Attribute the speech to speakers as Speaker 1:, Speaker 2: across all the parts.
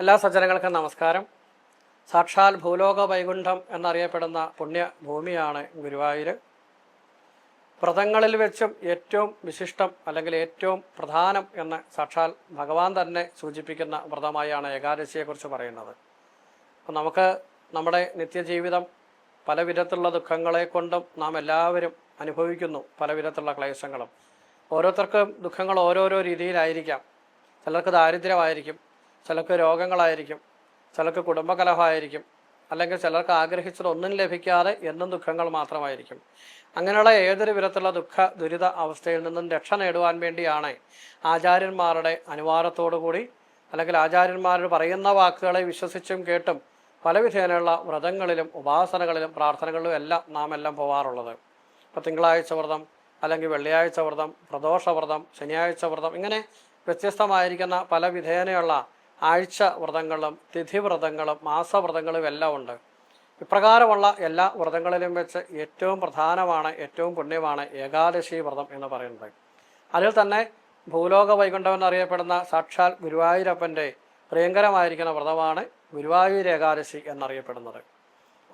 Speaker 1: എല്ലാ സജ്ജനങ്ങൾക്കും നമസ്കാരം. സാക്ഷാൽ ഭൂലോക വൈകുണ്ഠം എന്നറിയപ്പെടുന്ന പുണ്യഭൂമിയാണ് ഗുരുവായൂർ വ്രതങ്ങളിൽ വെച്ചും ഏറ്റവും വിശിഷ്ടം അല്ലെങ്കിൽ ഏറ്റവും പ്രധാനം എന്ന് സാക്ഷാൽ ഭഗവാൻ തന്നെ സൂചിപ്പിക്കുന്ന വ്രതമായാണ് ഏകാദശിയെക്കുറിച്ച് പറയുന്നത്. അപ്പം നമുക്ക് നമ്മുടെ നിത്യജീവിതം പല വിധത്തിലുള്ള ദുഃഖങ്ങളെ കൊണ്ടും നാം എല്ലാവരും അനുഭവിക്കുന്നു പല വിധത്തിലുള്ള ക്ലേശങ്ങളും. ഓരോരുത്തർക്കും ദുഃഖങ്ങൾ ഓരോരോ രീതിയിലായിരിക്കാം. ചിലർക്ക് ദാരിദ്ര്യമായിരിക്കും ചിലർക്ക് രോഗങ്ങളായിരിക്കും ചിലർക്ക് കുടുംബകലഹമായിരിക്കും അല്ലെങ്കിൽ ചിലർക്ക് ആഗ്രഹിച്ചത് ഒന്നും ലഭിക്കാതെ എന്നും ദുഃഖങ്ങൾ മാത്രമായിരിക്കും. അങ്ങനെയുള്ള ഏതൊരു വിധത്തിലുള്ള ദുഃഖ ദുരിത അവസ്ഥയിൽ നിന്നും രക്ഷ നേടുവാൻ വേണ്ടിയാണ് ആചാര്യന്മാരുടെ അനുവാദത്തോടു കൂടി അല്ലെങ്കിൽ ആചാര്യന്മാർ പറയുന്ന വാക്കുകളെ വിശ്വസിച്ചും കേട്ടും പല വിധേനയുള്ള വ്രതങ്ങളിലും ഉപാസനകളിലും പ്രാർത്ഥനകളിലും എല്ലാം നാം എല്ലാം പോവാറുള്ളത്. ഇപ്പോൾ തിങ്കളാഴ്ച വ്രതം അല്ലെങ്കിൽ വെള്ളിയാഴ്ച വ്രതം പ്രദോഷ വ്രതം ശനിയാഴ്ച വ്രതം ഇങ്ങനെ വ്യത്യസ്തമായിരിക്കുന്ന പല വിധേനയുള്ള ആഴ്ച വ്രതങ്ങളും തിഥിവ്രതങ്ങളും മാസവ്രതങ്ങളും എല്ലാം ഉണ്ട്. ഇപ്രകാരമുള്ള എല്ലാ വ്രതങ്ങളിലും വെച്ച് ഏറ്റവും പ്രധാനമാണ് ഏറ്റവും പുണ്യമാണ് ഏകാദശി വ്രതം എന്ന് പറയുന്നത്. അതിൽ തന്നെ ഭൂലോക വൈകുണ്ഠം എന്നറിയപ്പെടുന്ന സാക്ഷാൽ ഗുരുവായൂരപ്പന്റെ പ്രിയങ്കരമായിരിക്കുന്ന വ്രതമാണ് ഗുരുവായൂർ ഏകാദശി എന്നറിയപ്പെടുന്നത്.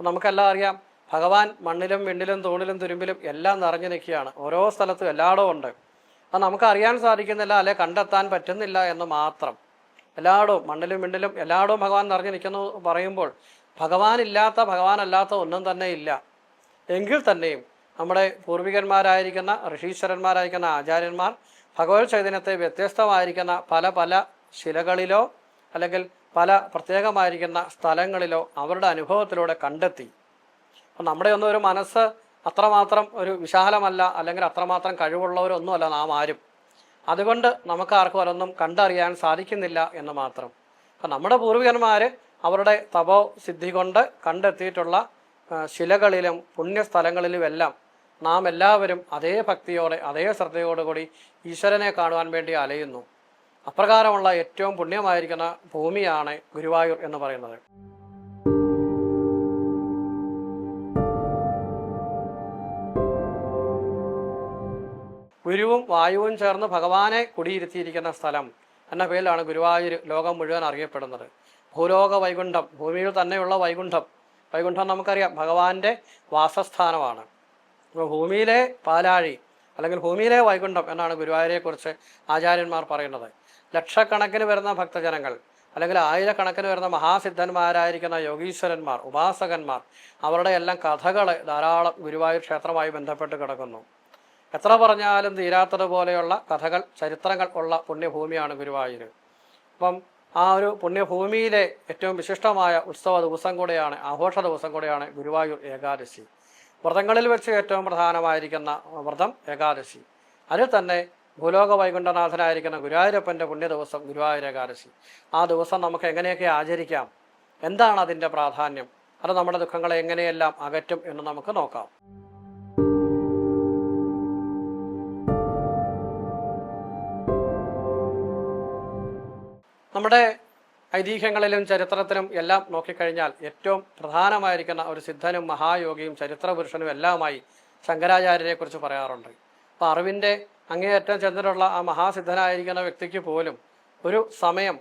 Speaker 1: നമുക്കെല്ലാം അറിയാം ഭഗവാൻ മണ്ണിലും വിണ്ണിലും തൂണിലും തുരുമ്പിലും എല്ലാം നിറഞ്ഞു നിൽക്കുകയാണ്. ഓരോ സ്ഥലത്തും എല്ലായിടവും ഉണ്ട്. അത് നമുക്ക് അറിയാൻ സാധിക്കുന്നില്ല അല്ലെ കണ്ടെത്താൻ പറ്റുന്നില്ല എന്ന് മാത്രം. എല്ലായിടവും മണ്ണിലും മിണ്ണിലും എല്ലായിടവും ഭഗവാൻ നിറഞ്ഞു നിൽക്കുന്നു പറയുമ്പോൾ ഭഗവാനില്ലാത്ത ഭഗവാനല്ലാത്ത ഒന്നും തന്നെ ഇല്ല. എങ്കിൽ തന്നെയും നമ്മുടെ പൂർവികന്മാരായിരിക്കുന്ന ഋഷീശ്വരന്മാരായിരിക്കുന്ന ആചാര്യന്മാർ ഭഗവത് ചൈതന്യത്തെ വ്യത്യസ്തമായിരിക്കുന്ന പല പല ശിലകളിലോ അല്ലെങ്കിൽ പല പ്രത്യേകമായിരിക്കുന്ന സ്ഥലങ്ങളിലോ അവരുടെ അനുഭവത്തിലൂടെ കണ്ടെത്തി. അപ്പം നമ്മുടെ ഒന്നും ഒരു മനസ്സ് അത്രമാത്രം ഒരു വിശാലമല്ല അല്ലെങ്കിൽ അത്രമാത്രം കഴിവുള്ളവരൊന്നുമല്ല നാം ആരും. അതുകൊണ്ട് നമുക്ക് ആർക്കും അതൊന്നും കണ്ടറിയാൻ സാധിക്കുന്നില്ല എന്ന് മാത്രം. അപ്പം നമ്മുടെ പൂർവികന്മാർ അവരുടെ തപോ സിദ്ധി കൊണ്ട് കണ്ടെത്തിയിട്ടുള്ള ശിലകളിലും പുണ്യസ്ഥലങ്ങളിലുമെല്ലാം നാം എല്ലാവരും അതേ ഭക്തിയോടെ അതേ ശ്രദ്ധയോടുകൂടി ഈശ്വരനെ കാണുവാൻ വേണ്ടി അലയുന്നു. അപ്രകാരമുള്ള ഏറ്റവും പുണ്യമായിരിക്കുന്ന ഭൂമിയാണ് ഗുരുവായൂർ എന്ന് പറയുന്നത്. ഗുരുവും വായുവും ചേർന്ന് ഭഗവാനെ കുടിയിരുത്തിയിരിക്കുന്ന സ്ഥലം എന്ന പേരിലാണ് ഗുരുവായൂർ ലോകം മുഴുവൻ അറിയപ്പെടുന്നത്. ഭൂലോക വൈകുണ്ഠം ഭൂമിയിൽ തന്നെയുള്ള വൈകുണ്ഠം. വൈകുണ്ഠം നമുക്കറിയാം ഭഗവാന്റെ വാസസ്ഥാനമാണ്. അപ്പോൾ ഭൂമിയിലെ പാലാഴി അല്ലെങ്കിൽ ഭൂമിയിലെ വൈകുണ്ഠം എന്നാണ് ഗുരുവായൂരെക്കുറിച്ച് ആചാര്യന്മാർ പറയുന്നത്. ലക്ഷക്കണക്കിന് വരുന്ന ഭക്തജനങ്ങൾ അല്ലെങ്കിൽ ആയിരക്കണക്കിന് വരുന്ന മഹാസിദ്ധന്മാരായിരിക്കുന്ന യോഗീശ്വരന്മാർ ഉപാസകന്മാർ അവരുടെ എല്ലാം കഥകൾ ധാരാളം ഗുരുവായൂർ ക്ഷേത്രമായി ബന്ധപ്പെട്ട് കിടക്കുന്നു. എത്ര പറഞ്ഞാലും തീരാത്തതുപോലെയുള്ള കഥകൾ ചരിത്രങ്ങൾ ഉള്ള പുണ്യഭൂമിയാണ് ഗുരുവായൂർ. അപ്പം ആ ഒരു പുണ്യഭൂമിയിലെ ഏറ്റവും വിശിഷ്ടമായ ഉത്സവ ദിവസം കൂടെയാണ് ആഘോഷ ദിവസം കൂടെയാണ് ഗുരുവായൂർ ഏകാദശി. വ്രതങ്ങളിൽ വെച്ച് ഏറ്റവും പ്രധാനമായിരിക്കുന്ന വ്രതം ഏകാദശി. അതിൽ തന്നെ ഭൂലോക വൈകുണ്ഠനാഥനായിരിക്കുന്ന ഗുരുവായൂരപ്പന്റെ പുണ്യ ദിവസം ഗുരുവായൂർ ഏകാദശി. ആ ദിവസം നമുക്ക് എങ്ങനെയൊക്കെ ആചരിക്കാം? എന്താണ് അതിന്റെ പ്രാധാന്യം? അത് നമ്മുടെ ദുഃഖങ്ങളെ എങ്ങനെയെല്ലാം അകറ്റും എന്ന് നമുക്ക് നോക്കാം. നമ്മുടെ ഐതിഹ്യങ്ങളിലും ചരിത്രത്തിലും എല്ലാം നോക്കിക്കഴിഞ്ഞാൽ ഏറ്റവും പ്രധാനമായിരിക്കുന്ന ഒരു സിദ്ധനും മഹായോഗിയും ചരിത്ര പുരുഷനും എല്ലാമായി ശങ്കരാചാര്യരെ കുറിച്ച് പറയാറുണ്ട്. അപ്പോൾ അറിവിന്റെ അങ്ങേയറ്റം ചെന്നിട്ടുള്ള ആ മഹാസിദ്ധനായിരിക്കുന്ന വ്യക്തിക്ക് പോലും ഒരു സമയം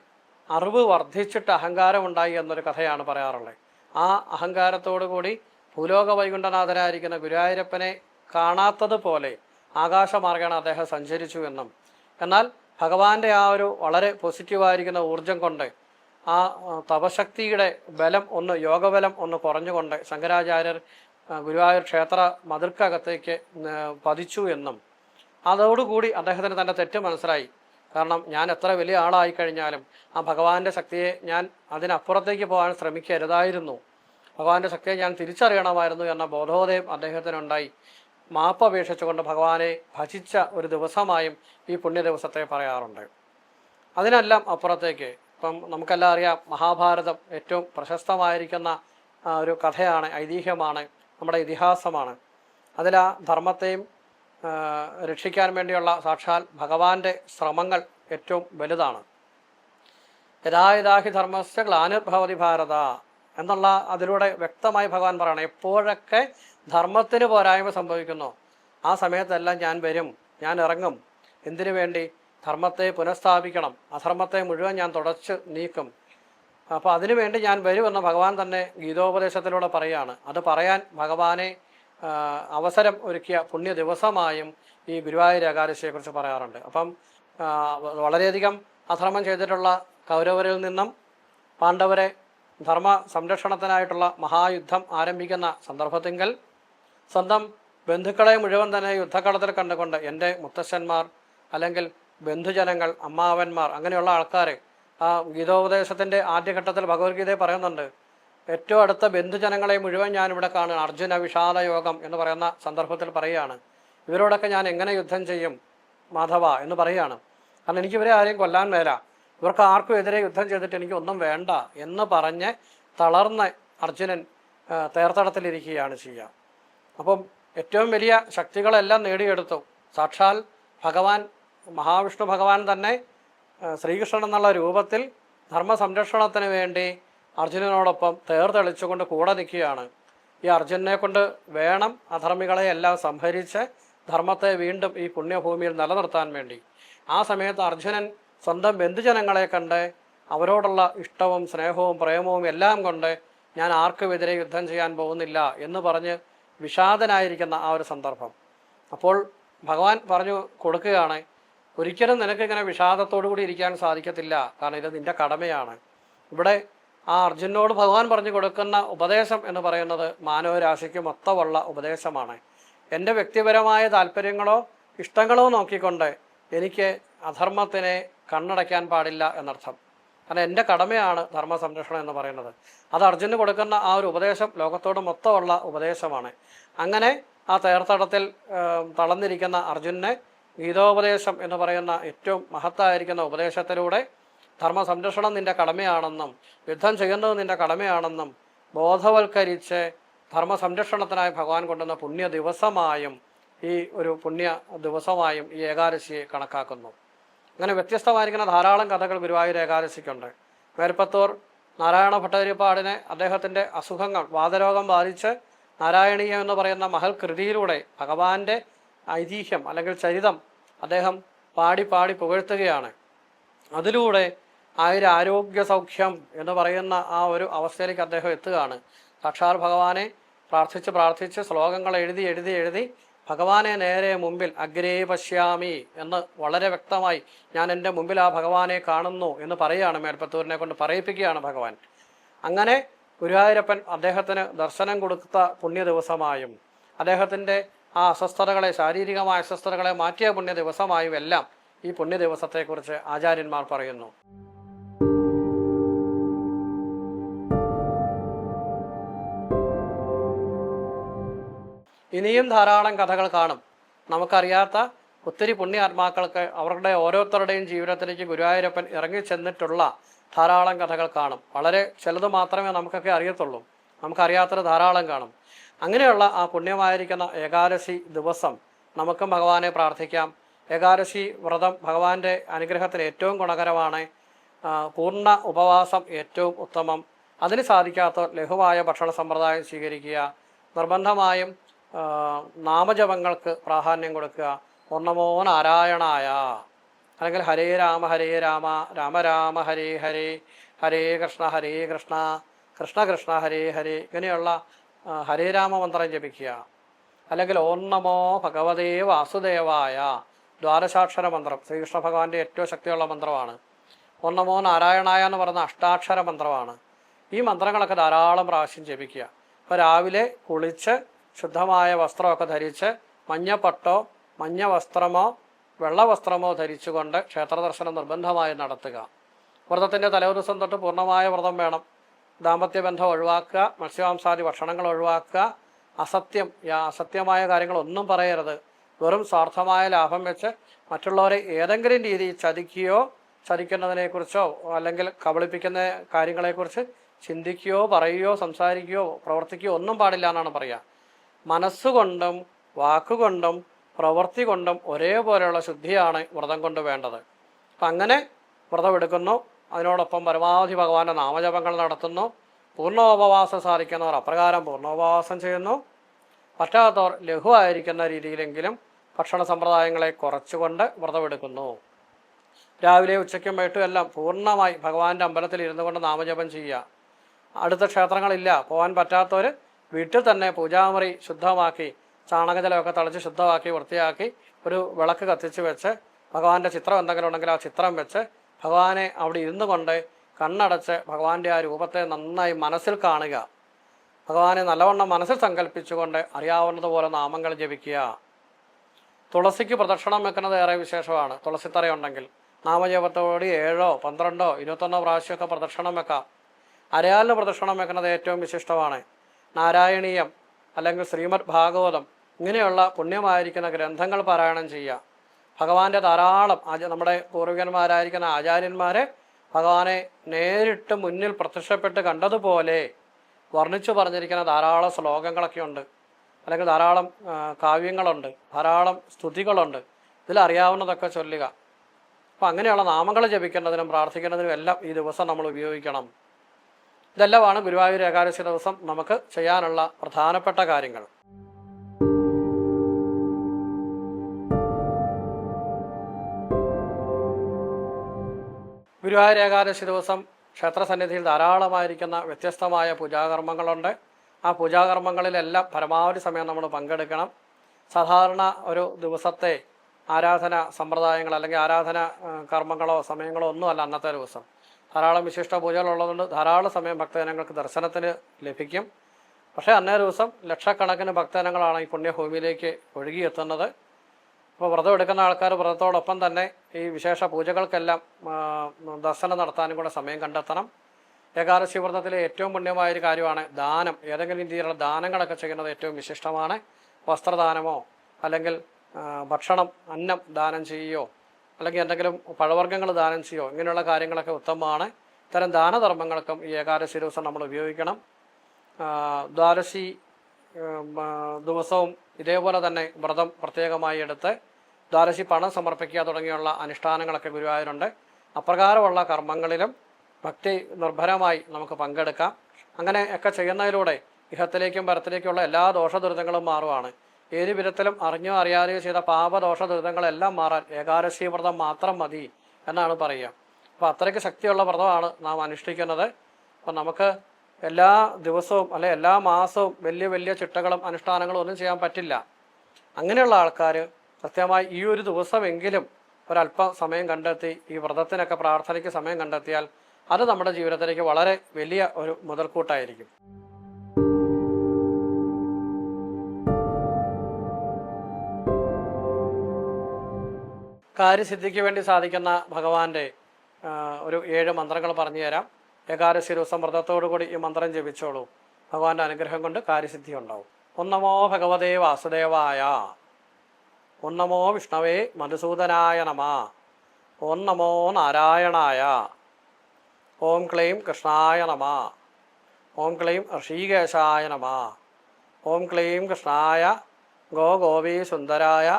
Speaker 1: അറിവ് വർദ്ധിച്ചിട്ട് അഹങ്കാരമുണ്ടായി എന്നൊരു കഥയാണ് പറയാറുള്ളത്. ആ അഹങ്കാരത്തോടു കൂടി ഭൂലോക വൈകുണ്ഠനാഥനായിരിക്കുന്ന ഗുരുവായൂരപ്പനെ കാണാത്തതുപോലെ ആകാശമാർഗേണ അദ്ദേഹം സഞ്ചരിച്ചു എന്നും. എന്നാൽ ഭഗവാന്റെ ആ ഒരു വളരെ പോസിറ്റീവായിരിക്കുന്ന ഊർജം കൊണ്ട് ആ തപശക്തിയുടെ ബലം ഒന്ന് യോഗബലം ഒന്ന് കുറഞ്ഞുകൊണ്ട് ശങ്കരാചാര്യർ ഗുരുവായൂർ ക്ഷേത്ര മതിർക്കകത്തേക്ക് പതിച്ചു എന്നും. അതോടുകൂടി അദ്ദേഹത്തിന് തന്റെ തെറ്റ് മനസ്സിലായി. കാരണം ഞാൻ എത്ര വലിയ ആളായി കഴിഞ്ഞാലും ആ ഭഗവാന്റെ ശക്തിയെ ഞാൻ അതിനപ്പുറത്തേക്ക് പോകാൻ ശ്രമിക്കരുതായിരുന്നു. ഭഗവാന്റെ ശക്തിയെ ഞാൻ തിരിച്ചറിയണമായിരുന്നു എന്ന ബോധോദയം അദ്ദേഹത്തിനുണ്ടായി. മാപ്പ് അപേക്ഷിച്ചുകൊണ്ട് ഭഗവാനെ ഭജിച്ച ഒരു ദിവസമായും ഈ പുണ്യ ദിവസത്തെ പറയാറുണ്ട്. അതിനെല്ലാം അപ്പുറത്തേക്ക് ഇപ്പം നമുക്കെല്ലാം അറിയാം മഹാഭാരതം ഏറ്റവും പ്രശസ്തമായിരിക്കുന്ന ഒരു കഥയാണ് ഐതിഹ്യമാണ് നമ്മുടെ ഇതിഹാസമാണ്. അതിൽ ആ ധർമ്മത്തെയും രക്ഷിക്കാൻ വേണ്ടിയുള്ള സാക്ഷാൽ ഭഗവാന്റെ ശ്രമങ്ങൾ ഏറ്റവും വലുതാണ്. യഥാ യഥാഹി ധർമ്മസ്യ ഗ്ലാനിർഭവതി ഭാരത എന്നുള്ള അതിലൂടെ വ്യക്തമായി ഭഗവാൻ പറയണം. എപ്പോഴൊക്കെ ധർമ്മത്തിന് പോരായ്മ സംഭവിക്കുന്നു ആ സമയത്തെല്ലാം ഞാൻ വരും ഞാൻ ഇറങ്ങും. എന്തിനു വേണ്ടി? ധർമ്മത്തെ പുനഃസ്ഥാപിക്കണം. അധർമ്മത്തെ മുഴുവൻ ഞാൻ തുടച്ച് നീക്കും. അപ്പോൾ അതിനുവേണ്ടി ഞാൻ വരുമെന്ന് ഭഗവാൻ തന്നെ ഗീതോപദേശത്തിലൂടെ പറയുകയാണ് അത് പറയാൻ ഭഗവാനെ അവസരം ഒരുക്കിയ പുണ്യ ദിവസമായും ഈ ഗുരുവായൂർ ഏകാദശിയെക്കുറിച്ച് പറയാറുണ്ട്. അപ്പം വളരെയധികം അധർമ്മം ചെയ്തിട്ടുള്ള കൗരവരിൽ നിന്നും പാണ്ഡവരെ ധർമ്മ സംരക്ഷണത്തിനായിട്ടുള്ള മഹായുദ്ധം ആരംഭിക്കുന്ന സന്ദർഭത്തിങ്കൽ. സ്വന്തം ബന്ധുക്കളെ മുഴുവൻ തന്നെ യുദ്ധക്കളത്തിൽ കണ്ടുകൊണ്ട് എന്റെ മുത്തശ്ശന്മാർ അല്ലെങ്കിൽ ബന്ധുജനങ്ങൾ അമ്മാവന്മാർ അങ്ങനെയുള്ള ആൾക്കാർ ആ ഗീതോപദേശത്തിന്റെ ആദ്യഘട്ടത്തിൽ ഭഗവത്ഗീതയെ പറയുന്നുണ്ട് ഏറ്റവും അടുത്ത ബന്ധുജനങ്ങളെ മുഴുവൻ ഞാനിവിടെ കാണുക അർജുന വിഷാദ യോഗം എന്ന് പറയുന്ന സന്ദർഭത്തിൽ പറയുകയാണ്. ഇവരോടൊക്കെ ഞാൻ എങ്ങനെ യുദ്ധം ചെയ്യും മാധവ എന്ന് പറയുകയാണ്. കാരണം എനിക്കിവരെ ആരെയും കൊല്ലാൻ മേല. ഇവർക്ക് ആർക്കും എതിരെ യുദ്ധം ചെയ്തിട്ട് എനിക്ക് ഒന്നും വേണ്ട എന്ന് പറഞ്ഞ് തളർന്ന് അർജുനൻ തേർത്തടത്തിലിരിക്കുകയാണ് ചെയ്യുക. അപ്പം ഏറ്റവും വലിയ ശക്തികളെല്ലാം നേടിയെടുത്തു. സാക്ഷാൽ ഭഗവാൻ മഹാവിഷ്ണു ഭഗവാൻ തന്നെ ശ്രീകൃഷ്ണൻ എന്നുള്ള രൂപത്തിൽ ധർമ്മ സംരക്ഷണത്തിന് വേണ്ടി അർജുനനോടൊപ്പം തേർതെളിച്ചുകൊണ്ട് കൂടെ നിൽക്കുകയാണ്. ഈ അർജുനനെ കൊണ്ട് വേണം അധർമ്മികളെ എല്ലാം സംഹരിച്ച് ധർമ്മത്തെ വീണ്ടും ഈ പുണ്യഭൂമിയിൽ നിലനിർത്താൻ വേണ്ടി. ആ സമയത്ത് അർജുനൻ സ്വന്തം ബന്ധുജനങ്ങളെ കണ്ട് അവരോടുള്ള ഇഷ്ടവും സ്നേഹവും പ്രേമവും എല്ലാം കൊണ്ട് ഞാൻ ആർക്കുമെതിരെ യുദ്ധം ചെയ്യാൻ പോകുന്നില്ല എന്ന് പറഞ്ഞ് വിഷാദനായിരിക്കുന്ന ആ ഒരു സന്ദർഭം. അപ്പോൾ ഭഗവാൻ പറഞ്ഞു കൊടുക്കുകയാണ് ഒരിക്കലും നിനക്ക് ഇങ്ങനെ വിഷാദത്തോടു കൂടി ഇരിക്കാൻ സാധിക്കത്തില്ല കാരണം ഇത് നിന്റെ കടമയാണ്. ഇവിടെ ആ അർജുനോട് ഭഗവാൻ പറഞ്ഞു കൊടുക്കുന്ന ഉപദേശം എന്ന് പറയുന്നത് മാനവരാശിക്ക് മൊത്തമുള്ള ഉപദേശമാണ്. എന്റെ വ്യക്തിപരമായ താല്പര്യങ്ങളോ ഇഷ്ടങ്ങളോ നോക്കിക്കൊണ്ട് എനിക്ക് അധർമ്മത്തിനെ കണ്ണടയ്ക്കാൻ പാടില്ല എന്നർത്ഥം. കാരണം എന്റെ കടമയാണ് ധർമ്മ സംരക്ഷണം എന്ന് പറയുന്നത്. അത് അർജുന് കൊടുക്കുന്ന ആ ഒരു ഉപദേശം ലോകത്തോട് മൊത്തമുള്ള ഉപദേശമാണ്. അങ്ങനെ ആ തേർത്തടത്തിൽ തളർന്നിരിക്കുന്ന അർജുനെ ഗീതോപദേശം എന്ന് പറയുന്ന ഏറ്റവും മഹത്തായിരിക്കുന്ന ഉപദേശത്തിലൂടെ ധർമ്മ സംരക്ഷണം നിന്റെ കടമയാണെന്നും യുദ്ധം ചെയ്യുന്നത് നിന്റെ കടമയാണെന്നും ബോധവൽക്കരിച്ച് ധർമ്മ സംരക്ഷണത്തിനായി ഭഗവാൻ കൊണ്ടുവന്ന പുണ്യ ദിവസമായും ഈ ഒരു പുണ്യ ദിവസമായും ഈ ഏകാദശിയെ കണക്കാക്കുന്നു. അങ്ങനെ വ്യത്യസ്തമായിരിക്കുന്ന ധാരാളം കഥകൾ ഗുരുവായൂർ ഏകാദശിക്കുണ്ട്. മേൽപ്പത്തൂർ നാരായണ ഭട്ടതിരിപ്പാടിനെ അദ്ദേഹത്തിന്റെ അസുഖങ്ങൾ വാതരോഗം ബാധിച്ച് നാരായണീയം എന്ന് പറയുന്ന മഹൽ കൃതിയിലൂടെ ഭഗവാന്റെ ഐതിഹ്യം അല്ലെങ്കിൽ ചരിതം അദ്ദേഹം പാടി പാടി പുകഴ്ത്തുകയാണ്. അതിലൂടെ ആയിരം ആരോഗ്യ സൗഖ്യം എന്ന് പറയുന്ന ആ ഒരു അവസ്ഥയിലേക്ക് അദ്ദേഹം എത്തുകയാണ്. സാക്ഷാൽ ഭഗവാനെ പ്രാർത്ഥിച്ച് പ്രാർത്ഥിച്ച് ശ്ലോകങ്ങൾ എഴുതി എഴുതി എഴുതി ഭഗവാനെ നേരെ മുമ്പിൽ അഗ്രേ പശ്യാമി എന്ന് വളരെ വ്യക്തമായി ഞാൻ എന്റെ മുമ്പിൽ ആ ഭഗവാനെ കാണുന്നു എന്ന് പറയുകയാണ് മേൽപ്പത്തൂരിനെ കൊണ്ട് പറയിപ്പിക്കുകയാണ് ഭഗവാൻ. അങ്ങനെ ഗുരുവായൂരപ്പൻ അദ്ദേഹത്തിന് ദർശനം കൊടുത്ത പുണ്യ ദിവസമായും അദ്ദേഹത്തിന്റെ ആ അസ്വസ്ഥതകളെ ശാരീരികമായ അസ്വസ്ഥതകളെ മാറ്റിയ പുണ്യ ദിവസമായും എല്ലാം ഈ പുണ്യ ദിവസത്തെക്കുറിച്ച് ആചാര്യന്മാർ പറയുന്നു. ഇനിയും ധാരാളം കഥകൾ കാണും. നമുക്കറിയാത്ത ഒത്തിരി പുണ്യാത്മാക്കൾക്ക് അവരുടെ ഓരോരുത്തരുടെയും ജീവിതത്തിലേക്ക് ഗുരുവായൂരപ്പൻ ഇറങ്ങി ചെന്നിട്ടുള്ള ധാരാളം കഥകൾ കാണും. വളരെ ചിലത് മാത്രമേ നമുക്കൊക്കെ അറിയത്തുള്ളൂ. നമുക്കറിയാത്തത് ധാരാളം കാണും. അങ്ങനെയുള്ള ആ പുണ്യമായിരിക്കുന്ന ഏകാദശി ദിവസം നമുക്കും ഭഗവാനെ പ്രാർത്ഥിക്കാം. ഏകാദശി വ്രതം ഭഗവാന്റെ അനുഗ്രഹത്തിന് ഏറ്റവും ഗുണകരമാണ്. പൂർണ ഉപവാസം ഏറ്റവും ഉത്തമം. അതിന് സാധിക്കാത്ത ലഘുവായ ഭക്ഷണ സമ്പ്രദായം സ്വീകരിക്കുക. നിർബന്ധമായും നാമജപങ്ങൾക്ക് പ്രാധാന്യം കൊടുക്കുക. ഒന്നമോ നാരായണായ. അല്ലെങ്കിൽ ഹരേ രാമ ഹരേ രാമ രാമ രാമ ഹരേ ഹരേ ഹരേ കൃഷ്ണ ഹരേ കൃഷ്ണ കൃഷ്ണ കൃഷ്ണ ഹരേ ഹരേ ഇങ്ങനെയുള്ള ഹരേ രാമ മന്ത്രം ജപിക്കുക. അല്ലെങ്കിൽ ഓം നമോ ഭഗവതേ വാസുദേവായ ദ്വാദശാക്ഷര മന്ത്രം. ശ്രീകൃഷ്ണ ഭഗവാന്റെ ഏറ്റവും ശക്തിയുള്ള മന്ത്രമാണ്. ഓം നമോ നാരായണായ എന്ന് പറയുന്ന അഷ്ടാക്ഷര മന്ത്രമാണ്. ഈ മന്ത്രങ്ങളൊക്കെ ധാരാളം പ്രാവശ്യം ജപിക്കുക. അപ്പോൾ രാവിലെ കുളിച്ച് ശുദ്ധമായ വസ്ത്രമൊക്കെ ധരിച്ച് മഞ്ഞപ്പട്ടോ മഞ്ഞ വസ്ത്രമോ വെള്ള വസ്ത്രമോ ധരിച്ചുകൊണ്ട് ക്ഷേത്രദർശനം നിർബന്ധമായി നടത്തുക. വ്രതത്തിന്റെ തലേദിവസം തൊട്ട് പൂർണമായ വ്രതം വേണം. ദാമ്പത്യ ബന്ധം ഒഴിവാക്കുക മത്സ്യമാംസാദി ഭക്ഷണങ്ങൾ ഒഴിവാക്കുക. അസത്യം യാ അസത്യമായ കാര്യങ്ങളൊന്നും പറയരുത്. വെറും സ്വാർത്ഥമായ ലാഭം വെച്ച് മറ്റുള്ളവരെ ഏതെങ്കിലും രീതിയിൽ ചതിക്കുകയോ ചതിക്കുന്നതിനെക്കുറിച്ചോ അല്ലെങ്കിൽ കബളിപ്പിക്കുന്ന കാര്യങ്ങളെക്കുറിച്ച് ചിന്തിക്കുകയോ പറയുകയോ സംസാരിക്കുകയോ പ്രവർത്തിക്കുകയോ ഒന്നും പാടില്ല എന്നാണ് പറയുക. മനസ്സുകൊണ്ടും വാക്കുകൊണ്ടും പ്രവൃത്തി കൊണ്ടും ഒരേപോലെയുള്ള ശുദ്ധിയാണ് വ്രതം കൊണ്ട് വേണ്ടത്. അപ്പം അങ്ങനെ വ്രതമെടുക്കുന്നു അതിനോടൊപ്പം പരമാവധി ഭഗവാന്റെ നാമജപങ്ങൾ നടത്തുന്നു. പൂർണോപവാസം സാധിക്കുന്നവർ അപ്രകാരം പൂർണോപവാസം ചെയ്യുന്നു. പറ്റാത്തവർ ലഘുവായിരിക്കുന്ന രീതിയിലെങ്കിലും ഭക്ഷണ സമ്പ്രദായങ്ങളെ കുറച്ചുകൊണ്ട് വ്രതമെടുക്കുന്നു രാവിലെ ഉച്ചയ്ക്കും വൈകിട്ടും എല്ലാം പൂർണമായി ഭഗവാന്റെ അമ്പലത്തിൽ ഇരുന്നു കൊണ്ട് നാമജപം ചെയ്യുക. അടുത്ത ക്ഷേത്രങ്ങളില്ല. പോകാൻ പറ്റാത്തവർ വീട്ടിൽ തന്നെ പൂജാമുറി ശുദ്ധമാക്കി ചാണകജലമൊക്കെ തളിച്ച് ശുദ്ധമാക്കി വൃത്തിയാക്കി ഒരു വിളക്ക് കത്തിച്ച് വെച്ച് ഭഗവാന്റെ ചിത്രം എന്തെങ്കിലും ഉണ്ടെങ്കിൽ ആ ചിത്രം വെച്ച് ഭഗവാനെ അവിടെ ഇരുന്നു കൊണ്ട് കണ്ണടച്ച് ഭഗവാന്റെ ആ രൂപത്തെ നന്നായി മനസ്സിൽ കാണുക. ഭഗവാനെ നല്ലവണ്ണം മനസ്സിൽ സങ്കല്പിച്ചുകൊണ്ട് അറിയാവുന്നതുപോലെ നാമങ്ങൾ ജപിക്കുക. തുളസിക്ക് പ്രദക്ഷിണം വെക്കുന്നത് ഏറെ വിശേഷമാണ്. തുളസിത്തറയുണ്ടെങ്കിൽ നാമജപത്തോടി ഏഴോ പന്ത്രണ്ടോ ഇരുപത്തൊന്നോ പ്രാവശ്യമൊക്കെ പ്രദക്ഷിണം വെക്കാം. അരയാലിന് പ്രദക്ഷിണം വെക്കുന്നത് ഏറ്റവും വിശിഷ്ടമാണ്. നാരായണീയം അല്ലെങ്കിൽ ശ്രീമദ് ഭാഗവതം ഇങ്ങനെയുള്ള പുണ്യമായിരിക്കുന്ന ഗ്രന്ഥങ്ങൾ പാരായണം ചെയ്യുക. ഭഗവാന്റെ ധാരാളം ആച നമ്മുടെ പൂർവികന്മാരായിരിക്കുന്ന ആചാര്യന്മാരെ ഭഗവാനെ നേരിട്ട് മുന്നിൽ പ്രത്യക്ഷപ്പെട്ട് കണ്ടതുപോലെ വർണിച്ചു പറഞ്ഞിരിക്കുന്ന ധാരാളം ശ്ലോകങ്ങളൊക്കെ ഉണ്ട്. അല്ലെങ്കിൽ ധാരാളം കാവ്യങ്ങളുണ്ട്. ധാരാളം സ്തുതികളുണ്ട്. ഇതിലറിയാവുന്നതൊക്കെ ചൊല്ലുക. അപ്പം അങ്ങനെയുള്ള നാമങ്ങൾ ജപിക്കുന്നതിനും പ്രാർത്ഥിക്കുന്നതിനും എല്ലാം ഈ ദിവസം നമ്മൾ ഉപയോഗിക്കണം. ഇതെല്ലാമാണ് ഗുരുവായൂർ ഏകാദശി ദിവസം നമുക്ക് ചെയ്യാനുള്ള പ്രധാനപ്പെട്ട കാര്യങ്ങൾ. ഗുരുവായൂർ ഏകാദശി ദിവസം ക്ഷേത്രസന്നിധിയിൽ ധാരാളമായിരിക്കുന്ന വ്യത്യസ്തമായ പൂജാകർമ്മങ്ങളുണ്ട്. ആ പൂജാകർമ്മങ്ങളിലെല്ലാം പരമാവധി സമയം നമ്മൾ പങ്കെടുക്കണം. സാധാരണ ഒരു ദിവസത്തെ ആരാധന സമ്പ്രദായങ്ങൾ അല്ലെങ്കിൽ ആരാധന കർമ്മങ്ങളോ സമയങ്ങളോ ഒന്നുമല്ല അന്നത്തെ ദിവസം. ധാരാളം വിശിഷ്ട പൂജകളുള്ളതുകൊണ്ട് ധാരാളം സമയം ഭക്തജനങ്ങൾക്ക് ദർശനത്തിന് ലഭിക്കും. പക്ഷേ അന്നേ ദിവസം ലക്ഷക്കണക്കിന് ഭക്തജനങ്ങളാണ് ഈ പുണ്യഭൂമിയിലേക്ക് ഒഴുകിയെത്തുന്നത്. അപ്പോൾ വ്രതം എടുക്കുന്ന ആൾക്കാർ വ്രതത്തോടൊപ്പം തന്നെ ഈ വിശേഷ പൂജകൾക്കെല്ലാം ദർശനം നടത്താനും കൂടെ സമയം കണ്ടെത്തണം. ഏകാദശി വ്രതത്തിലെ ഏറ്റവും പുണ്യമായ ഒരു കാര്യമാണ് ദാനം. ഏതെങ്കിലും രീതിയിലുള്ള ദാനങ്ങളൊക്കെ ചെയ്യുന്നത് ഏറ്റവും വിശിഷ്ടമാണ്. വസ്ത്രദാനമോ അല്ലെങ്കിൽ ഭക്ഷണം അന്നം ദാനം ചെയ്യുകയോ അല്ലെങ്കിൽ എന്തെങ്കിലും പഴവർഗങ്ങൾ ദാനം ചെയ്യുമോ ഇങ്ങനെയുള്ള കാര്യങ്ങളൊക്കെ ഉത്തമമാണ്. ഇത്തരം ദാനധർമ്മങ്ങൾക്കും ഈ ഏകാദശി ദിവസം നമ്മൾ ഉപയോഗിക്കണം. ദ്വാദശി ദിവസവും ഇതേപോലെ തന്നെ വ്രതം പ്രത്യേകമായി എടുത്ത് ദ്വാദശി പണം സമർപ്പിക്കുക തുടങ്ങിയുള്ള അനുഷ്ഠാനങ്ങളൊക്കെ ഗുരുവായൂരുണ്ട്. അപ്രകാരമുള്ള കർമ്മങ്ങളിലും ഭക്തി നിർഭരമായി നമുക്ക് പങ്കെടുക്കാം. അങ്ങനെ ഒക്കെ ചെയ്യുന്നതിലൂടെ ഇഹത്തിലേക്കും പരത്തിലേക്കുള്ള എല്ലാ ദോഷദുരിതങ്ങളും മാറുവാണ്. ഏത് വിധത്തിലും അറിഞ്ഞോ അറിയാതെയോ ചെയ്ത പാപദോഷ ദുരിതങ്ങളെല്ലാം മാറാൻ ഏകാദശി വ്രതം മാത്രം മതി എന്നാണ് പറയുക. അപ്പോൾ അത്രയ്ക്ക് ശക്തിയുള്ള വ്രതമാണ് നാം അനുഷ്ഠിക്കുന്നത്. അപ്പം നമുക്ക് എല്ലാ ദിവസവും അല്ലെ എല്ലാ മാസവും വലിയ വലിയ ചിട്ടകളും അനുഷ്ഠാനങ്ങളും ഒന്നും ചെയ്യാൻ പറ്റില്ല. അങ്ങനെയുള്ള ആൾക്കാർ സത്യമായി ഈ ഒരു ദിവസമെങ്കിലും ഒരല്പം സമയം കണ്ടെത്തി ഈ വ്രതത്തിനൊക്കെ പ്രാർത്ഥനയ്ക്ക് സമയം കണ്ടെത്തിയാൽ അത് നമ്മുടെ ജീവിതത്തിലേക്ക് വളരെ വലിയ ഒരു മുതൽക്കൂട്ടായിരിക്കും. കാര്യസിദ്ധിക്ക് വേണ്ടി സാധിക്കുന്ന ഭഗവാന്റെ ഒരു ഏഴ് മന്ത്രങ്ങൾ പറഞ്ഞു തരാം. ഏകാദശി ദിവസം കൂടി ഈ മന്ത്രം ജപിച്ചോളൂ. ഭഗവാന്റെ അനുഗ്രഹം കൊണ്ട് കാര്യസിദ്ധി ഉണ്ടാവും. ഒന്നമോ ഭഗവതേ വാസുദേവായ ഒന്നമോ വിഷ്ണവേ മധുസൂദനായ നമ ഓം നമോ നാരായണായ ഓം ക്ലൈം കൃഷ്ണായ നമ ഓം ക്ലൈം ഋഷികേശായ നമ ഓം ക്ലൈം കൃഷ്ണായ ഗോ ഗോപീ സുന്ദരായ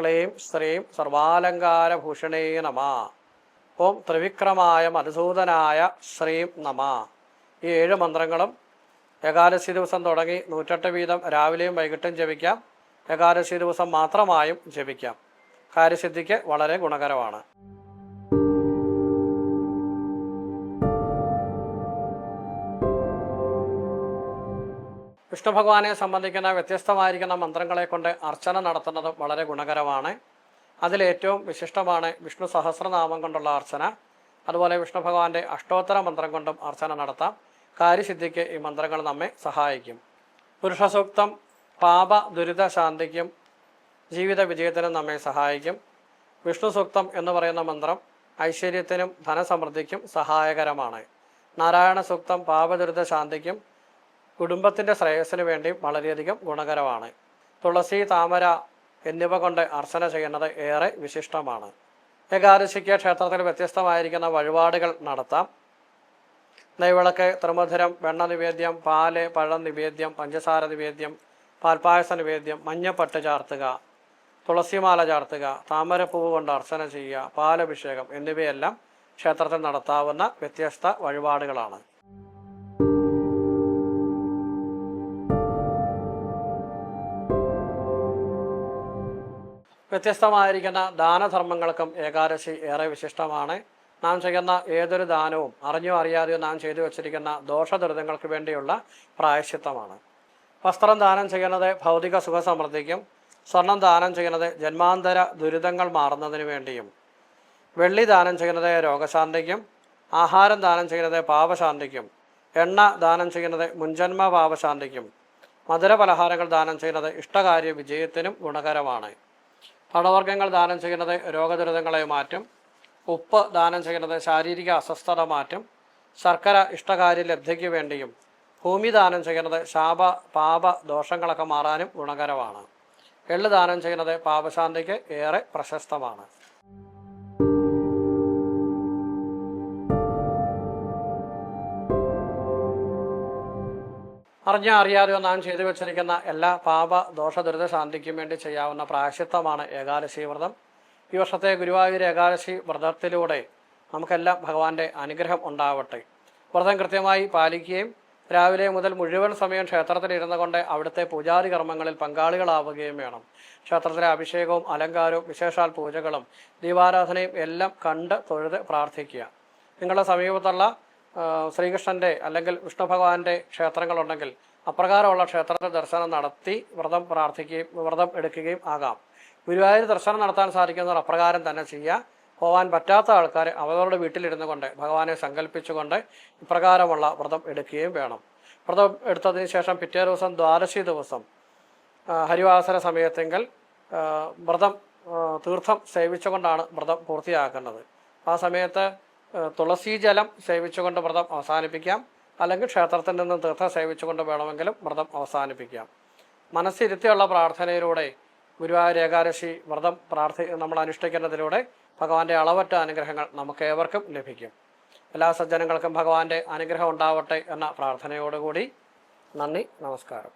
Speaker 1: ക്ലൈം ശ്രീം സർവാലങ്കാരഭൂഷണേ നമ. ഓം ത്രിവിക്രമായ മധുസൂദനായ ശ്രീം നമ. ഈ ഏഴ് മന്ത്രങ്ങളും ഏകാദശി ദിവസം തുടങ്ങി നൂറ്റെട്ട് വീതം രാവിലെയും വൈകിട്ടും ജപിക്കാം. ഏകാദശി ദിവസം മാത്രമായും ജപിക്കാം. കാര്യസിദ്ധിക്ക് വളരെ ഗുണകരമാണ്. വിഷ്ണു ഭഗവാനെ സംബന്ധിക്കുന്ന വ്യത്യസ്തമായിരിക്കുന്ന മന്ത്രങ്ങളെ കൊണ്ട് അർച്ചന നടത്തുന്നത് വളരെ ഗുണകരമാണ്. അതിലേറ്റവും വിശിഷ്ടമാണ് വിഷ്ണു സഹസ്രനാമം കൊണ്ടുള്ള അർച്ചന. അതുപോലെ വിഷ്ണു ഭഗവാന്റെ അഷ്ടോത്തര മന്ത്രം കൊണ്ടും അർച്ചന നടത്താം. കാര്യസിദ്ധിക്ക് ഈ മന്ത്രങ്ങൾ നമ്മെ സഹായിക്കും. പുരുഷസൂക്തം പാപ ദുരിത ശാന്തിക്കും ജീവിത വിജയത്തിനും നമ്മെ സഹായിക്കും. വിഷ്ണു സൂക്തം എന്ന് പറയുന്ന മന്ത്രം ഐശ്വര്യത്തിനും ധനസമൃദ്ധിക്കും സഹായകരമാണ്. നാരായണ സൂക്തം പാപദുരിത ശാന്തിക്കും കുടുംബത്തിന്റെ ശ്രേയസ്സിന് വേണ്ടി വളരെയധികം ഗുണകരമാണ്. തുളസി താമര എന്നിവ കൊണ്ട് അർച്ചന ചെയ്യുന്നത് ഏറെ വിശിഷ്ടമാണ്. ഏകാദശിക്ക് ക്ഷേത്രത്തിൽ വ്യത്യസ്തമായിരിക്കുന്ന വഴിപാടുകൾ നടത്താം. നെയ്വിളക്ക് ത്രിമധുരം വെണ്ണ നിവേദ്യം പാൽ പഴം നിവേദ്യം പഞ്ചസാര നിവേദ്യം പാൽപ്പായസ നിവേദ്യം മഞ്ഞപ്പട്ട് ചാർത്തുക തുളസിമാല ചാർത്തുക താമരപ്പൂവ് കൊണ്ട് അർച്ചന ചെയ്യുക പാലഭിഷേകം എന്നിവയെല്ലാം ക്ഷേത്രത്തിൽ നടത്താവുന്ന വ്യത്യസ്ത വഴിപാടുകളാണ്. വ്യത്യസ്തമായിരിക്കുന്ന ദാനധർമ്മങ്ങൾക്കും ഏകാദശി ഏറെ വിശിഷ്ടമാണ്. നാം ചെയ്യുന്ന ഏതൊരു ദാനവും അറിഞ്ഞോ അറിയാതെയോ നാം ചെയ്തു വച്ചിരിക്കുന്ന ദോഷദുരിതങ്ങൾക്ക് വേണ്ടിയുള്ള പ്രായശ്ചിത്തമാണ്. വസ്ത്രം ദാനം ചെയ്യുന്നത് ഭൗതിക സുഖസമൃദ്ധിക്കും സ്വർണം ദാനം ചെയ്യുന്നത് ജന്മാന്തര ദുരിതങ്ങൾ മാറുന്നതിന് വേണ്ടിയും. വെള്ളി ദാനം ചെയ്യുന്നത് രോഗശാന്തിക്കും. ആഹാരം ദാനം ചെയ്യുന്നത് പാപശാന്തിക്കും. എണ്ണ ദാനം ചെയ്യുന്നത് മുൻജന്മ പാപശാന്തിക്കും മധുര പലഹാരങ്ങൾ ദാനം ചെയ്യുന്നത് ഇഷ്ടകാര്യ വിജയത്തിനും ഗുണകരമാണ്. പണവർഗങ്ങൾ ദാനം ചെയ്യുന്നത് രോഗദുരിതങ്ങളെ മാറ്റും. ഉപ്പ് ദാനം ചെയ്യുന്നത് ശാരീരിക അസ്വസ്ഥത മാറ്റും. ശർക്കര ഇഷ്ടകാര്യ ലബ്ധിക്ക് വേണ്ടിയും ഭൂമി ദാനം ചെയ്യുന്നത് ശാപ പാപ ദോഷങ്ങളൊക്കെ മാറാനും ഗുണകരമാണ്. എള്ള് ദാനം ചെയ്യുന്നത് പാപശാന്തിക്ക് ഏറെ പ്രശസ്തമാണ്. അറിഞ്ഞോ അറിയാതെയോ നാം ചെയ്തു വെച്ചിരിക്കുന്ന എല്ലാ പാപ ദോഷ ദുരിത ശാന്തിക്കും വേണ്ടി ചെയ്യാവുന്ന പ്രായശിത്തമാണ് ഏകാദശി വ്രതം. ഈ വർഷത്തെ ഗുരുവായൂർ ഏകാദശി വ്രതത്തിലൂടെ നമുക്കെല്ലാം ഭഗവാന്റെ അനുഗ്രഹം ഉണ്ടാവട്ടെ. വ്രതം കൃത്യമായി പാലിക്കുകയും രാവിലെ മുതൽ മുഴുവൻ സമയം ക്ഷേത്രത്തിൽ ഇരുന്നു കൊണ്ട് അവിടുത്തെ പൂജാതി കർമ്മങ്ങളിൽ പങ്കാളികളാവുകയും വേണം. ക്ഷേത്രത്തിലെ അഭിഷേകവും അലങ്കാരവും വിശേഷാൽ പൂജകളും ദീപാരാധനയും എല്ലാം കണ്ട് തൊഴുത് പ്രാർത്ഥിക്കുക. നിങ്ങളുടെ സമീപത്തുള്ള ശ്രീകൃഷ്ണന്റെ അല്ലെങ്കിൽ വിഷ്ണു ഭഗവാന്റെ ക്ഷേത്രങ്ങളുണ്ടെങ്കിൽ അപ്രകാരമുള്ള ക്ഷേത്രത്തിൽ ദർശനം നടത്തി വ്രതം പ്രാർത്ഥിക്കുകയും വ്രതം എടുക്കുകയും ആകാം. ഗുരുവായൂർ ദർശനം നടത്താൻ സാധിക്കുന്നവർ അപ്രകാരം തന്നെ ചെയ്യുക. പോകാൻ പറ്റാത്ത ആൾക്കാർ അവരുടെ വീട്ടിലിരുന്നു കൊണ്ട് ഭഗവാനെ സങ്കല്പിച്ചുകൊണ്ട് ഇപ്രകാരമുള്ള വ്രതം എടുക്കുകയും വേണം. വ്രതം എടുത്തതിന് ശേഷം പിറ്റേ ദിവസം ദ്വാദശി ദിവസം ഹരിവാസര സമയത്തെങ്കിൽ വ്രതം തീർത്ഥം സേവിച്ചുകൊണ്ടാണ് വ്രതം പൂർത്തിയാക്കുന്നത്. ആ സമയത്ത് തുളസി ജലം സേവിച്ചുകൊണ്ട് വ്രതം അവസാനിപ്പിക്കാം. അല്ലെങ്കിൽ ക്ഷേത്രത്തിൽ നിന്ന് തീർത്ഥം സേവിച്ചുകൊണ്ട് വേണമെങ്കിലും വ്രതം അവസാനിപ്പിക്കാം. മനസ്സിരുത്തിയുള്ള പ്രാർത്ഥനയിലൂടെ ഗുരുവായൂർ ഏകാദശി വ്രതം പ്രാർത്ഥി നമ്മൾ അനുഷ്ഠിക്കുന്നതിലൂടെ ഭഗവാന്റെ അളവറ്റ അനുഗ്രഹങ്ങൾ നമുക്ക് ഏവർക്കും ലഭിക്കും. എല്ലാ സജ്ജനങ്ങൾക്കും ഭഗവാന്റെ അനുഗ്രഹം ഉണ്ടാവട്ടെ എന്ന പ്രാർത്ഥനയോടുകൂടി നന്ദി നമസ്കാരം.